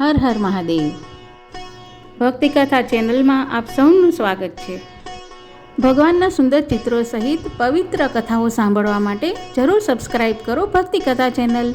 હર હર મહાદેવ. ભક્તિ કથા ચેનલમાં આપ સૌનું સ્વાગત છે. ભગવાનના સુંદર ચિત્રો સહિત પવિત્ર કથાઓ સાંભળવા માટે જરૂર સબસ્ક્રાઇબ કરો ભક્તિ કથા ચેનલ.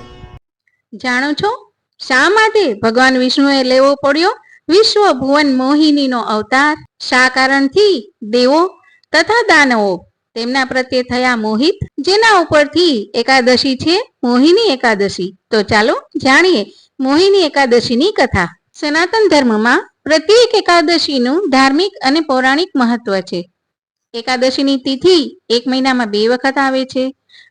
જાણો છો? શા માટે ભગવાન વિષ્ણુએ લેવો પડ્યો? વિશ્વ ભુવન મોહિનીનો અવતાર? શા કારણથી? દેવો? તથા દાનવો? તેમના પ્રત્યે થયા મોહિત? જેના ઉપરથી એકાદશી છે? મોહિની એકાદશી. તો ચાલો જાણીએ મોહિની એકાદશીની કથા. સનાતન ધર્મમાં પ્રત્યેક એકાદશીનું ધાર્મિક અને પૌરાણિક મહત્વ છે. એકાદશીની તિથિ એક મહિનામાં બે વખત આવે છે.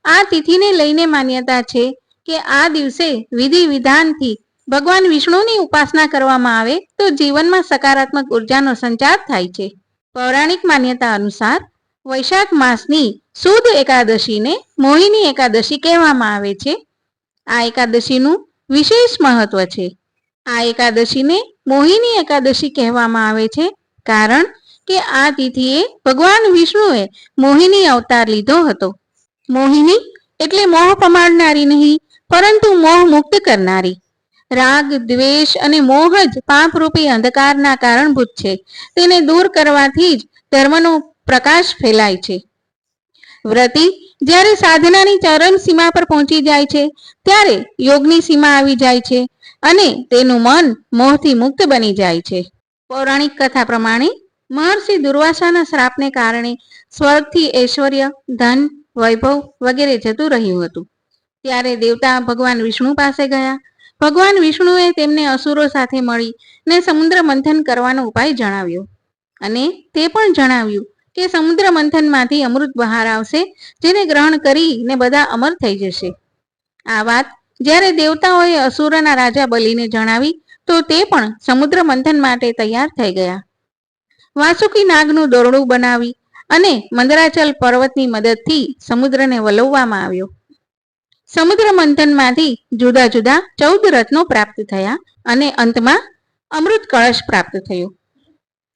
આ તિથિને લઈને માન્યતા છે કે આ દિવસે વિધિ વિધાનથી ભગવાન વિષ્ણુની ઉપાસના કરવામાં આવે તો જીવનમાં સકારાત્મક ઉર્જાનો સંચાર થાય છે. પૌરાણિક માન્યતા અનુસાર વૈશાખ માસની સુદ એકાદશીને મોહિની એકાદશી કહેવામાં આવે છે. આ એકાદશીનું વિશેષ મહત્વ છે. આ એકાદશીને મોહિની એકાદશી કહેવામાં આવે છે, કારણ કે આ તિથિએ ભગવાન વિષ્ણુએ મોહિની અવતાર લીધો હતો. મોહિની એટલે મોહ પમાડનારી નહીં, પરંતુ મોહ મુક્ત કરનારી. રાગ, દ્વેષ અને મોહ જ પાપરૂપી અંધકારના કારણભૂત છે. તેને દૂર કરવાથી જ ધર્મનો પ્રકાશ ફેલાય છે. વ્રતિ, જ્યારે સાધનાની ચરમ સીમા પર પહોંચી જાય છે, ત્યારે યોગની સીમા આવી જાય છે અને તેનું મન મોહથી મુક્ત બની જાય છે. પૌરાણિક કથા પ્રમાણે, મહર્ષિ દુર્વાસાના શ્રાપને કારણે સ્વર્ગથી ઐશ્વર્ય, ધન, વૈભવ વગેરે જતું રહ્યું હતું. ત્યારે દેવતા ભગવાન વિષ્ણુ પાસે ગયા. ભગવાન વિષ્ણુએ તેમને અસુરો સાથે મળી ને સમુદ્ર મંથન કરવાનો ઉપાય જણાવ્યો. અને તે પણ જણાવ્યું કે સમુદ્ર મંથનમાંથી અમૃત બહાર આવશે, જેને ગ્રહણ કરીને બધા અમર થઈ જશે. આ વાત જ્યારે દેવતાઓએ અસુરના રાજા બલિને જણાવી, તો તે પણ સમુદ્ર મંથન માટે તૈયાર થઈ ગયા. વાસુકી નાગનું દોરડું બનાવી અને મંદરાચલ પર્વતની મદદથી સમુદ્રને વલોવવામાં આવ્યો. સમુદ્ર મંથનમાંથી જુદા જુદા ચૌદ રત્નો પ્રાપ્ત થયા અને અંતમાં અમૃત કળશ પ્રાપ્ત થયો.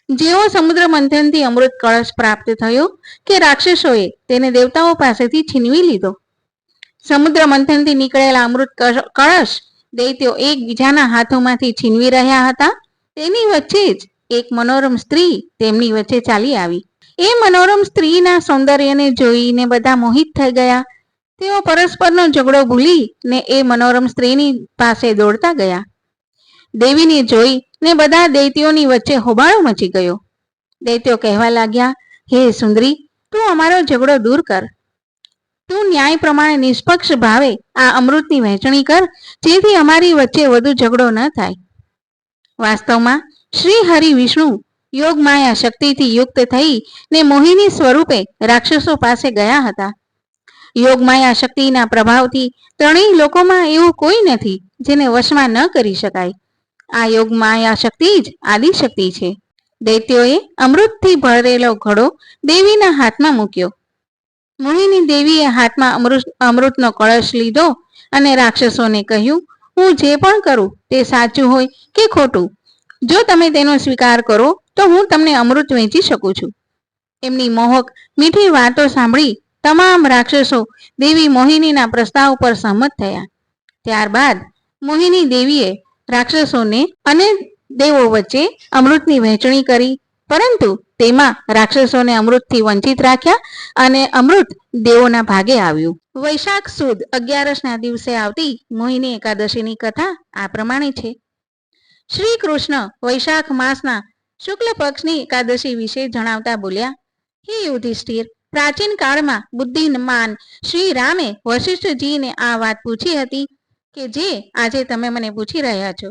જેવો સમુદ્ર મંથનથી અમૃત કળશ પ્રાપ્ત થયો કે રાક્ષસોએ તેને દેવતાઓ પાસેથી છીનવી લીધો. સમુદ્ર મંથનથી નીકળેલા અમૃત કળશ દૈત્યો એકબીજાના હાથોમાંથી છીનવી રહ્યા હતા. તેની વચ્ચે જ એક મનોરમ સ્ત્રી તેમની વચ્ચે ચાલી આવી. એ મનોરમ સ્ત્રીના સૌંદર્યને જોઈને બધા મોહિત થઈ ગયા. તેઓ પરસ્પરનો ઝઘડો ભૂલી ને એ મનોરમ સ્ત્રીની પાસે દોડતા ગયા. દેવીને જોઈ ને બધા દૈત્યોની વચ્ચે હોબાળો મચી ગયો. દૈત્યો કહેવા લાગ્યા, હે સુંદરી, તું અમારો ઝઘડો દૂર કર. તું ન્યાય પ્રમાણે નિષ્પક્ષ ભાવે આ અમૃતની વહેંચણી કર, જેથી અમારી વચ્ચે વધુ ઝઘડો ન થાય. વાસ્તવમાં, શ્રી હરિ વિષ્ણુ યોગ માયા શક્તિથી યુક્ત થઈ ને મોહિની સ્વરૂપે રાક્ષસો પાસે ગયા હતા. યોગ માયા શક્તિના પ્રભાવથી ત્રણેય લોકોમાં એવું કોઈ નથી જેને વશમાં ન કરી શકાય. આ યોગ માયા શક્તિ જ આદિ શક્તિ છે. દૈત્યોએ અમૃતથી ભરેલો ઘડો દેવીના હાથમાં મૂક્યો. મોહિની દેવીએ હાથમાં અમૃત, અમૃતનો કળશ લીધો અને રાક્ષસોને કહ્યું, હું જે પણ કરું તે સાચું હોય કે ખોટું? જો તમે તેનો સ્વીકાર કરો, તો હું તમને અમૃત વેચી શકું છું. એમની મોહક, મીઠી વાતો સાંભળી તમામ રાક્ષસો દેવી મોહિનીના પ્રસ્તાવ પર સહમત થયા. ત્યારબાદ મોહિની દેવીએ રાક્ષસોને અને દેવો વચ્ચે અમૃતની વહેંચણી કરી. પરંતુ તેમાં રાક્ષસોને અમૃતથી વંચિત રાખ્યા અને અમૃત દેવોના ભાગે આવ્યું. વૈશાખ સુદ અગિયારસના દિવસે આવતી મોહિની એકાદશીની કથા આ પ્રમાણે છે. શ્રી કૃષ્ણ વૈશાખ માસના શુક્લ પક્ષની એકાદશી વિશે જણાવતા બોલ્યા, હે યુધિષ્ઠિર, પ્રાચીન કાળમાં બુદ્ધિમાન શ્રી રામે વશિષ્ઠજીને આ વાત પૂછી હતી. કે જે આજે તમે મને પૂછી રહ્યા છો.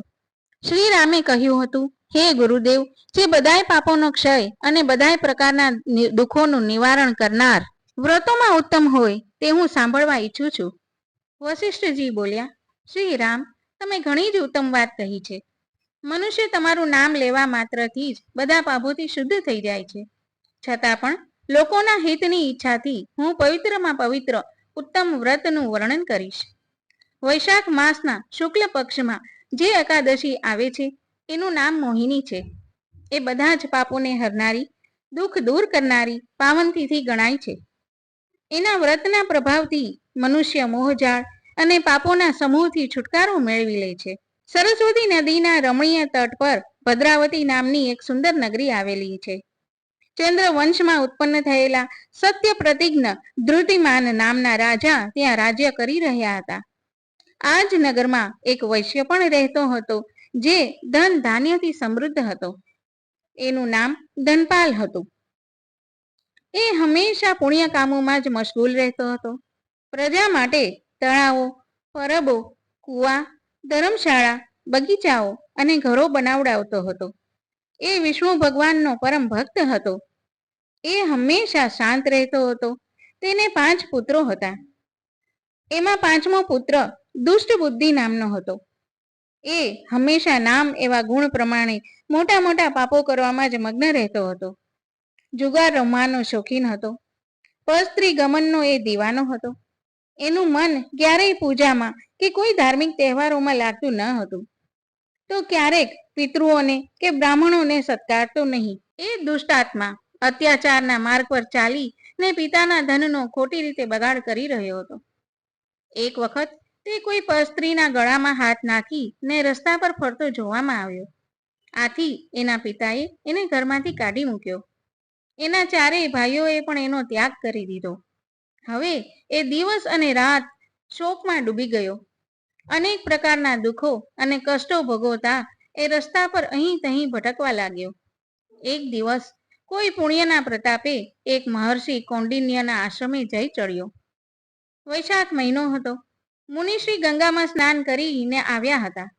શ્રી રામે કહ્યું હતું, હે ગુરુદેવ, જે બધાય પાપોનો ક્ષય અને બધાય પ્રકારના દુઃખોનું નિવારણ કરનાર વ્રતોમાં ઉત્તમ હોય તે હું સાંભળવા ઈચ્છું છું. વશિષ્ઠજી બોલ્યા શ્રી રામ તમે ઘણી જ ઉત્તમ વાત કહી છે. મનુષ્ય તમારું નામ લેવા માત્રથી જ બધા પાપોથી શુદ્ધ થઈ જાય છે. છતાં પણ લોકોના હિતની ઈચ્છાથી હું પવિત્રમાં પવિત્ર, ઉત્તમ વ્રતનું વર્ણન કરીશ. વૈશાખ માસના શુક્લ પક્ષમાં જે એકાદશી આવે છે, એનું નામ મોહિની છે. એ બધા જ પાપોને હરનારી, દુઃખ દૂર કરનારી પાવનતિથિ ગણાય છે. એના વ્રતના પ્રભાવથી મનુષ્ય મોહજાળ અને પાપોના સમૂહથી છુટકારો મેળવી લે છે. સરસ્વતી નદીના રમણીય તટ પર ભદ્રાવતી નામની એક સુંદર નગરી આવેલી છે. ચંદ્ર વંશમાં ઉત્પન્ન થયેલા સત્ય પ્રતિજ્ઞ ધૃતિમાન નામના રાજા ત્યાં રાજ્ય કરી રહ્યા હતા. આ જ નગરમાં એક વૈશ્ય પણ રહેતો હતો, જે ધન ધાન્યથી સમૃદ્ધ હતો. એનું નામ ધનપાલ હતું. એ હંમેશા પુણ્ય કામોમાં જ મશગુલ રહેતો હતો. પ્રજા માટે તળાવો, પરબો, કુવા, ધર્મશાળા, બગીચાઓ અને ઘરો બનાવડાવતો હતો. એ વિષ્ણુ ભગવાનનો પરમ ભક્ત હતો. એ હંમેશા શાંત રહેતો હતો. તેને પાંચ પુત્રો હતા. એમાં પાંચમો પુત્ર દુષ્ટ બુદ્ધિ નામનો હતો. એ હંમેશા નામ એવા ગુણ પ્રમાણે મોટા મોટા પાપો કરવામાં જ મગ્ન રહેતો હતો. જુગાર રમવાનો શોખીન હતો. પરસ્ત્રી ગમનનો એ દીવાનો હતો. એનું મન ક્યારેય પૂજામાં કે કોઈ ધાર્મિક તહેવારોમાં લાગતું ન હતું. તો ક્યારેક પિતૃઓને કે બ્રાહ્મણોને સત્કારતો નહીં. એ દુષ્ટાત્મા અત્યાચારના માર્ગ પર ચાલી ને પિતાના ધનનો ખોટી રીતે બગાડ કરી રહ્યો હતો. એક વખત તે કોઈ પસ્ત્રીના ગળામાં હાથ નાખી ને રસ્તા પર ફરતો જોવામાં આવ્યો. આથી એના પિતાએ એને ઘરમાંથી કાઢી મૂક્યો. એના ચારેય ભાઈઓએ પણ એનો ત્યાગ કરી દીધો. હવે એ દિવસ અને રાત શોકમાં ડૂબી ગયો. અનેક પ્રકારના દુઃખો અને કષ્ટો ભોગવતા એ રસ્તા પર અહીં તહીં ભટકવા લાગ્યો. એક દિવસ કોઈ પુણ્યના પ્રતાપે એક મહર્ષિ કૌંડિન્યના આશ્રમે જઈ ચડ્યો. વૈશાખ મહિનો હતો. મુનિશ્રી ગંગામાં સ્નાન કરીને આવ્યા હતા.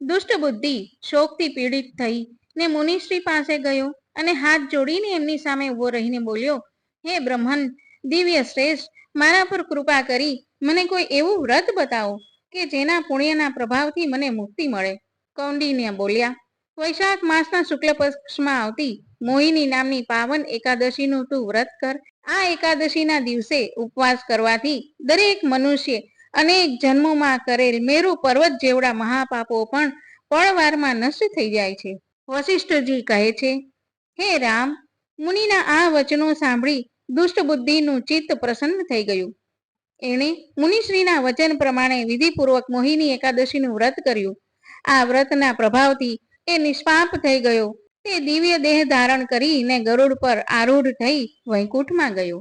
દુષ્ટ બુદ્ધિ શોકથી પીડિત થઈ ને મુનિશ્રી પાસે ગયો અને હાથ જોડીને એમની સામે ઊભો રહીને બોલ્યો, હે બ્રહ્મન, દિવ્ય શ્રેષ્ઠ, મારા પર કૃપા કરી મને કોઈ એવું વ્રત બતાવો કે જેના પુણ્યના પ્રભાવથી મને મુક્તિ મળે. કૌંડિન્ય બોલ્યા, વૈશાખ માસના શુક્લ પક્ષમાં આવતી મોહિની નામની પાવન એકાદશીનું તું વ્રત કર. આ એકાદશીના દિવસે ઉપવાસ કરવાથી દરેક મનુષ્ય અનેક જન્મોમાં કરેલ મેરુ પર્વત જેવડા મહાપાપો પણ પળવારમાં નષ્ટ થઈ જાય છે. વશિષ્ઠજી કહે છે, હે રામ, મુનિના આ વચનો સાંભળી દુષ્ટ બુદ્ધિનું ચિત્ત પ્રસન્ન થઈ ગયું. એણે મુનિશ્રીના વચન પ્રમાણે વિધિપૂર્વક મોહિની એકાદશીનું વ્રત કર્યું. આ વ્રતના પ્રભાવથી એ નિષ્પાપ થઈ ગયો. તે દિવ્ય દેહ ધારણ કરીને ગરુડ પર આરૂઢ થઈ વૈકુંઠમાં ગયો.